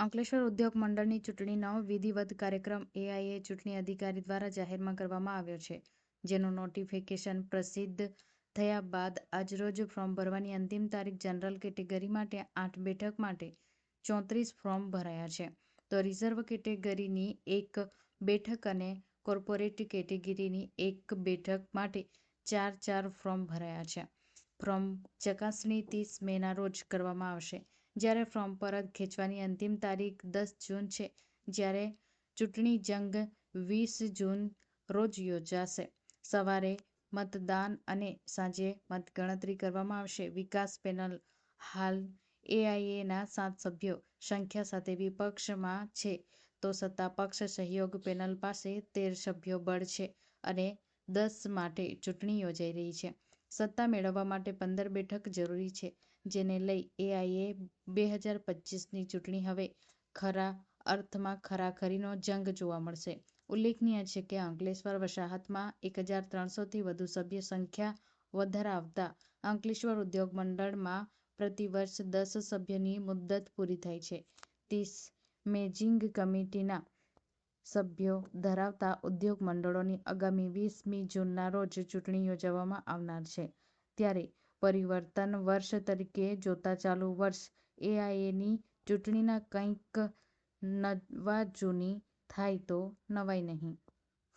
અંકલેશ્વર ઉદ્યોગ મંડળની ચૂંટણીનો વિધિવત કાર્યક્રમ એઆઈએ ચૂંટણી અધિકારી દ્વારા જાહેરમાં કરવામાં આવ્યો છે, જેનું નોટિફિકેશન પ્રસિદ્ધ થયા બાદ આજરોજ ફોર્મ ભરવાની અંતિમ તારીખ જનરલ કેટેગરી માટે આઠ બેઠક માટે ચોત્રીસ ફોર્મ ભરાયા છે. તો રિઝર્વ કેટેગરીની એક બેઠક અને કોર્પોરેટ કેટેગરીની એક બેઠક માટે ચાર ચાર ફોર્મ ભરાયા છે. ફોર્મ ચકાસણી ત્રીસ મેના રોજ કરવામાં આવશે. જ્યારે ફોર્મ પરત ખેંચવાની અંતિમ તારીખ દસ જૂન છે, જ્યારે ચૂંટણી જંગ વીસ જૂન રોજ યોજાશે. સવારે મતદાન અને સાંજે મતગણતરી કરવામાં આવશે. વિકાસ પેનલ હાલ એઆઈએના સાત સભ્યો સંખ્યા સાથે વિપક્ષમાં છે, તો સત્તા પક્ષ સહયોગ પેનલ પાસે તેર સભ્યો બળ છે અને દસ માટે ચૂંટણી યોજાઈ રહી છે. સત્તા મેળવવા માટે પંદર બેઠક જરૂરી છે, જેને લઈ એઆઈએ બે હજાર પચીસની ચૂંટણી હવે ખરા અર્થમાં ખરાખરીનો જંગ જોવા મળશે. ઉલ્લેખનીય છે કે અંકલેશ્વર વસાહતમાં એક હજાર ત્રણસોથી વધુ સભ્ય સંખ્યા વધારાવતા અંકલેશ્વર ઉદ્યોગ મંડળમાં પ્રતિવર્ષ દસ સભ્યની મુદ્દત પૂરી થાય છે. ત્રીસ મેજિંગ કમિટીના સભ્યો ધરાવતા ઉદ્યોગ મંડળોની આગામી વીસમી જૂનના રોજ ચૂંટણી યોજવામાં આવનાર છે. ત્યારે પરિવર્તન વર્ષ તરીકે જોતા ચાલુ વર્ષ એઆઈએની ચૂંટણીના કંઈક નવાજૂની થાય તો નવાઈ નહીં.